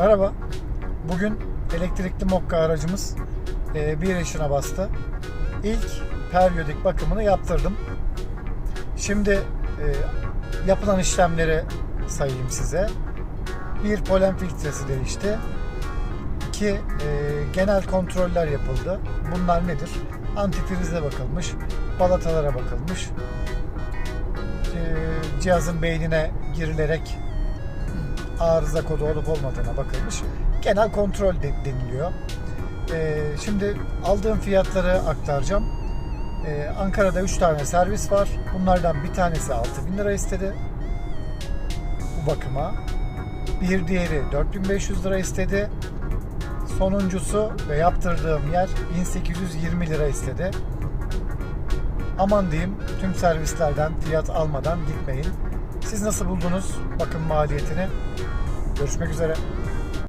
Merhaba. Bugün elektrikli Mokka aracımız e, bir yaşına bastı. İlk periyodik bakımını yaptırdım. Şimdi e, yapılan işlemleri sayayım size. Bir polen filtresi değişti. İki e, genel kontroller yapıldı. Bunlar nedir? Antifrize bakılmış, balatalara bakılmış, cihazın beynine girilerek arıza kodu olup olmadığına bakılmış. Genel kontrol de- deniliyor. Ee, şimdi aldığım fiyatları aktaracağım. Ee, Ankara'da 3 tane servis var. Bunlardan bir tanesi 6000 lira istedi. Bu bakıma. Bir diğeri 4500 lira istedi. Sonuncusu ve yaptırdığım yer 1820 lira istedi. Aman diyeyim tüm servislerden fiyat almadan gitmeyin. Siz nasıl buldunuz bakım maliyetini? Görüşmek üzere.